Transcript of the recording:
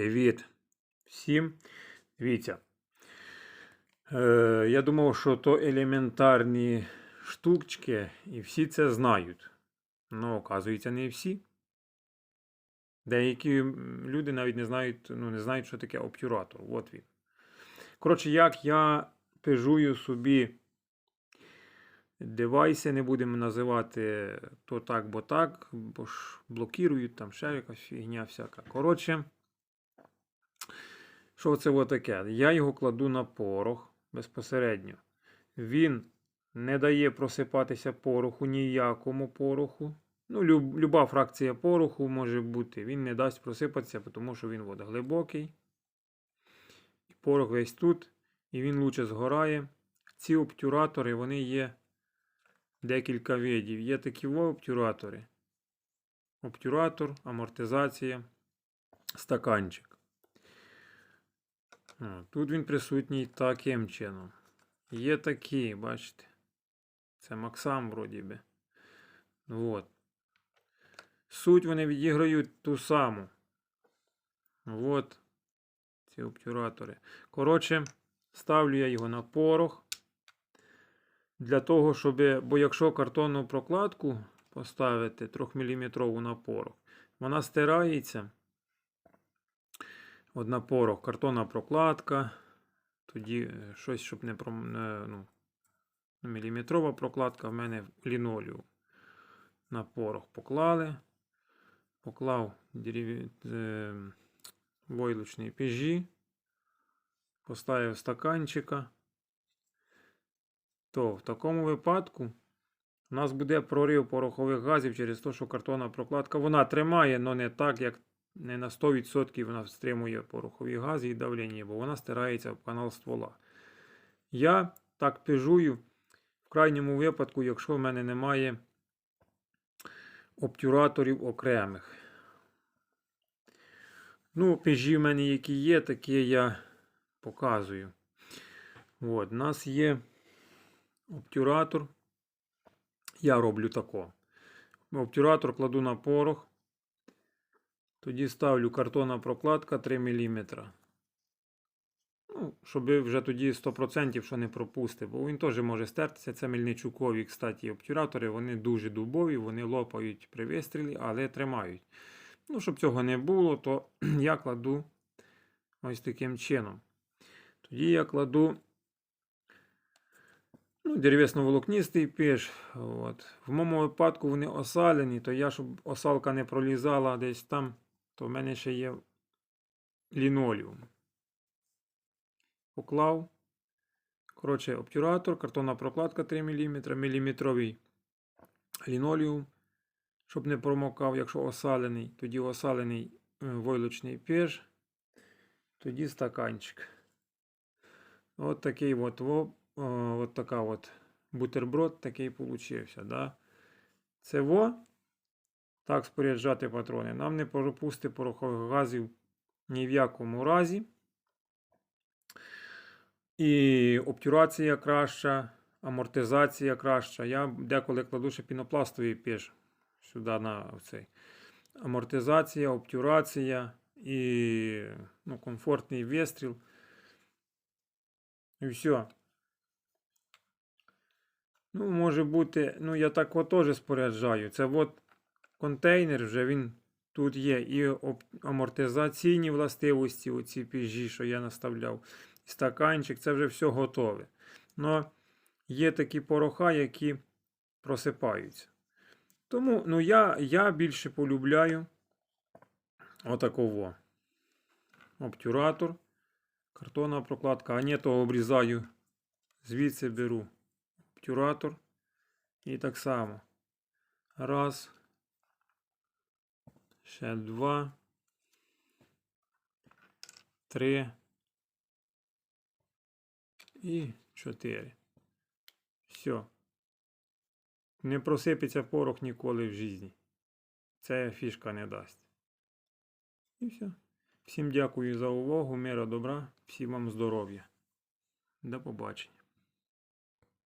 Привіт всім. Дивіться. Е, я думав, що то елементарні штучки, і всі це знають. Ну, оказується, не всі. Деякі люди навіть не знають, ну, не знають, що таке обтюратор. От він. Коротше, як я пижую собі девайси, не будемо називати то так, бо так, бо ж блокірують, там ще якась фігня всяка. Коротше. Що це таке? Я його кладу на порох безпосередньо. Він не дає просипатися пороху ніякому пороху. Ну, люб, люба фракція пороху може бути. Він не дасть просипатися, тому що він от глибокий. І порох весь тут. І він лучше згорає. Ці обтюратори, вони є декілька видів. Є такі обтюратори. Обтюратор, амортизація, стаканчик. Тут він присутній таким чином. Є такі, бачите. Це Максам, вроді би. От. Суть вони відіграють ту саму. От. Ці обтюратори. Коротше, ставлю я його на порох. Для того, щоб. Бо якщо картонну прокладку поставити 3-мм на порох, вона стирається. Одна порох, картонна прокладка. Тоді е, щось, щоб не, пром... ну, міліметрова прокладка в мене лінолеум. На порох поклали. Поклав дерев... е... войлочні пежі. Поставив стаканчика. То в такому випадку у нас буде прорив порохових газів через те, що картонна прокладка вона тримає, але не так, як не на 100% вона стримує порохові гази і давлення, бо вона стирається в канал ствола. Я так пижую в крайньому випадку, якщо в мене немає обтюраторів окремих. Ну, пежі в мене які є, такі я показую. От, у нас є обтюратор. Я роблю тако. Обтюратор кладу на порох. Тоді ставлю картонна прокладка 3 мм. Ну, щоб вже тоді 100% що не пропустив, бо він теж може стертися. Це мельничукові, кстати, обтюратори, вони дуже дубові, вони лопають при вистрілі, але тримають. Ну, щоб цього не було, то я кладу ось таким чином. Тоді я кладу ну, деревесно-волокнистий піш. От. В моєму випадку вони осалені, то я, щоб осалка не пролізала десь там, то в мене ще є лінолеум. Поклав. Коротше, обтюратор, картонна прокладка 3 мм, міліметровий лінолеум, щоб не промокав, якщо осалений, тоді осалений е, войлочний піж, тоді стаканчик. От такий от, о, от така от бутерброд такий получився. Да? Це во. Так споряджати патрони. Нам не пропусти порохових газів ні в якому разі. І обтюрація краща, амортизація краща. Я деколи кладу ще пінопластовий піж сюди на цей. Амортизація, обтюрація і ну, комфортний вистріл. І все. Ну, може бути, ну я так от теж споряджаю. Це от контейнер вже він тут є. І амортизаційні властивості, оці піжі, що я наставляв. Стаканчик, це вже все готове. Но є такі пороха, які просипаються. Тому ну, я, я більше полюбляю отаково. Обтюратор, картонна прокладка, а не то обрізаю. Звідси беру обтюратор. І так само. Раз. Ще два. Три. І чотири. Все. Не просипеться порох ніколи в житті. Це фішка не дасть. І все. Всім дякую за увагу, мира добра, всім вам здоров'я. До побачення.